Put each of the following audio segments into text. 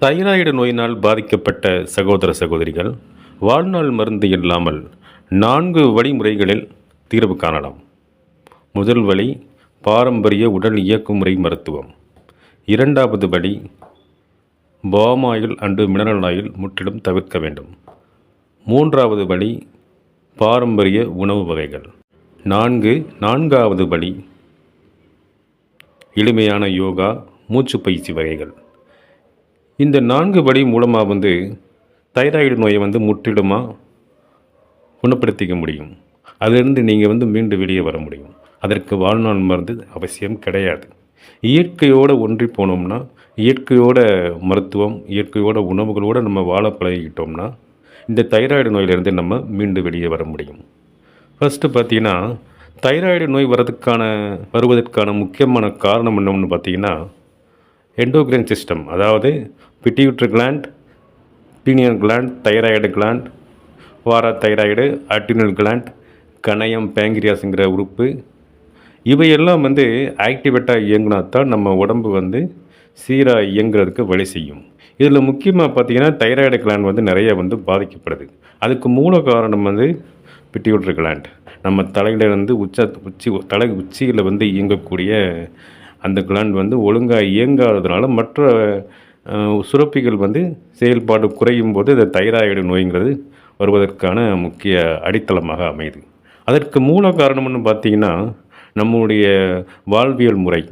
Thyroid நோயினால் பாதிக்கப்பட்ட சகோதர சகோதரிகள் வாழ்நாள் மருந்து இல்லாமல் நான்கு வழிமுறைகளில் தீர்வு காணலாம். முதல் வழி பாரம்பரிய உடல் இயக்குமுறை மருத்துவம். இரண்டாவது வழி பாமாயில் அண்டு மினரல் ஆயில் முற்றிலும் தவிர்க்க வேண்டும். மூன்றாவது வழி பாரம்பரிய உணவு வகைகள். நான்கு நான்காவது வழி எளிமையான யோகா மூச்சு பயிற்சி வகைகள். இந்த நான்கு வழி மூலமாக வந்து தைராய்டு நோயை வந்து முற்றிலுமாக குணப்படுத்திக்க முடியும். அதிலிருந்து நீங்கள் வந்து மீண்டு வெளியே வர முடியும். அதற்கு வாழ்நாள் மருந்து அவசியம் கிடையாது. இயற்கையோடு ஒன்றி போனோம்னா இயற்கையோட மருத்துவம் இயற்கையோட உணவுகளோடு நம்ம வாழ பழகிக்கிட்டோம்னா இந்த தைராய்டு நோயிலிருந்து நம்ம மீண்டு வெளியே வர முடியும். ஃபஸ்ட்டு பார்த்தீங்கன்னா தைராய்டு நோய் வரதுக்கான வருவதற்கான முக்கியமான காரணம் என்னன்னு பார்த்தீங்கன்னா எண்டோக்ரைன் சிஸ்டம் அதாவது pituitary gland pineal gland thyroid gland வாரா தைராய்டு அட்டினல் கிளாண்ட் கணையம் பேங்கிரியாஸுங்கிற உறுப்பு. இவையெல்லாம் வந்து ஆக்டிவேட்டாக இயங்கினா தான் நம்ம உடம்பு வந்து சீராக இயங்குறதுக்கு வழி செய்யும். இதில் முக்கியமாக பார்த்தீங்கன்னா தைராய்டு கிளாண்ட் வந்து நிறைய வந்து பாதிக்கப்படுது. அதுக்கு மூல காரணம் வந்து பிட்டியூட்ரி கிளாண்ட் நம்ம தலையில இருந்து உச்ச உச்சி தலை உச்சியில் வந்து இயங்கக்கூடிய அந்த கிளாண்ட் வந்து ஒழுங்காக இயங்காததுனால மற்ற சுரப்பிகள் வந்து செயல்பாடு குறையும் போது இந்த தைராய்டு நோய்ங்கிறது வருவதற்கான முக்கிய அடித்தளமாக அமையுது. அதற்கு மூல காரணம்னு பார்த்தீங்கன்னா நம்முடைய வாழ்வியல் முறை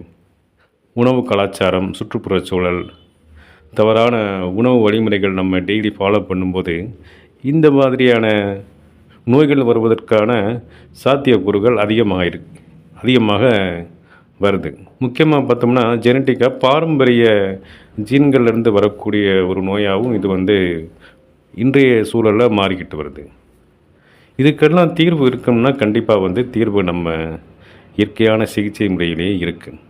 உணவு கலாச்சாரம் சுற்றுப்புற சூழல் தவறான உணவு வழிமுறைகள் நம்ம டெய்லி ஃபாலோ பண்ணும்போது இந்த மாதிரியான நோய்கள் வருவதற்கான சாத்தியக்கூறுகள் அதிகமாக இருக்கு. அதிகமாக வருது. முக்கியமாக பார்த்தோம்னா ஜெனட்டிக்காக பாரம்பரிய ஜீன்கள்லேருந்து வரக்கூடிய ஒரு நோயாகவும் இது வந்து இன்றைய சூழலில் மாறிக்கிட்டு வருது. இதுக்கெல்லாம் தீர்வு இருக்கும்னா கண்டிப்பாக வந்து தீர்வு நம்ம இயற்கையான சிகிச்சை முறையிலேயே இருக்குது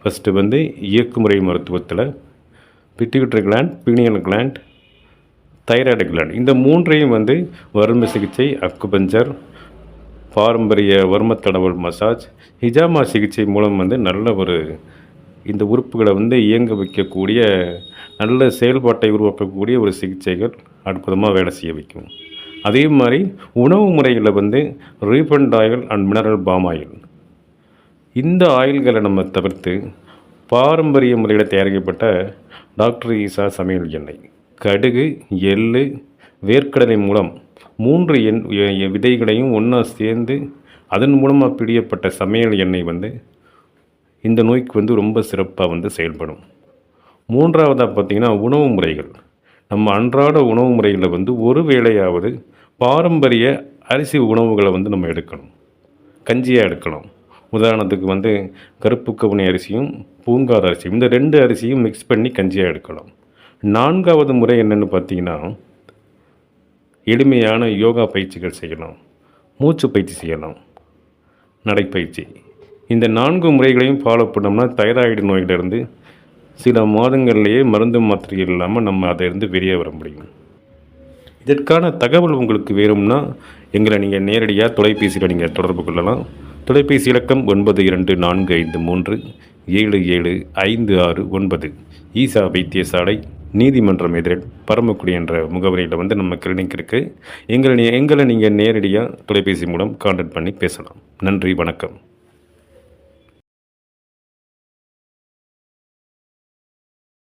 ஃபஸ்ட்டு வந்து இயக்குமுறை மருத்துவத்தில் pituitary gland pineal gland thyroid gland இந்த மூன்றையும் வந்து வறுமை சிகிச்சை அக்குபஞ்சர் பாரம்பரிய வர்மத்தடவல் மசாஜ் ஹிஜாமா சிகிச்சை மூலம் வந்து நல்ல ஒரு இந்த உறுப்புகளை வந்து இயங்க வைக்கக்கூடிய நல்ல செயல்பாட்டை உருவாக்கக்கூடிய ஒரு சிகிச்சைகள் அற்புதமாக வேலை செய்ய வைக்கும். அதே மாதிரி உணவு முறையில் வந்து refined oil and mineral palm oil. இந்த ஆயில்களை நம்ம தவிர்த்து பாரம்பரிய முறையில் தயாரிக்கப்பட்ட டாக்டர் ஈசா சமையல் எண்ணெய் கடுகு எள்ளு வேர்க்கடலை மூலம் மூன்று எண் விதைகளையும் ஒன்றா சேர்ந்து அதன் மூலமாக பிடியப்பட்ட சமையல் எண்ணெய் வந்து இந்த நோய்க்கு வந்து ரொம்ப சிறப்பாக வந்து செயல்படும். மூன்றாவதாக பார்த்தீங்கன்னா உணவு முறைகள். நம்ம அன்றாட உணவு முறைகளில் வந்து ஒரு வேளையாவது பாரம்பரிய அரிசி உணவுகளை வந்து நம்ம எடுக்கணும். கஞ்சியாக எடுக்கணும் உதாரணத்துக்கு வந்து கருப்பு கவுனி அரிசியும் பூங்கார் அரிசியும் இந்த ரெண்டு அரிசியும் மிக்ஸ் பண்ணி கஞ்சியாக எடுக்கலாம். நான்காவது முறை என்னென்னு பார்த்தீங்கன்னா எளிமையான யோகா பயிற்சிகள் செய்யலாம். மூச்சு பயிற்சி செய்யலாம். நடைப்பயிற்சி. இந்த நான்கு முறைகளையும் ஃபாலோ பண்ணோம்னா தைராய்டு நோயிலிருந்து சில மாதங்கள்லேயே மருந்து மாத்திரை இல்லாமல் நம்ம அதிலிருந்து வெளியே வர முடியும். இதற்கான தகவல் உங்களுக்கு வேணும்னா எங்களை நீங்கள் நேரடியாக தொலைபேசியில் நீங்கள் தொடர்பு கொள்ளலாம். தொலைபேசி இலக்கம் ஒன்பது இரண்டு நான்கு ஐந்து மூன்று ஏழு ஏழு ஐந்து ஆறு ஒன்பது. ஈசா வைத்தியசாலை நீதிமன்றம் எதிரில் பரமக்குடி என்ற முகவரியில் வந்து நம்ம கிளினிக் இருக்குது எங்களை நீ- எங்களை நீங்கள் நேரடியாக தொலைபேசி மூலம் கான்டாக்ட் பண்ணி பேசலாம். நன்றி வணக்கம்.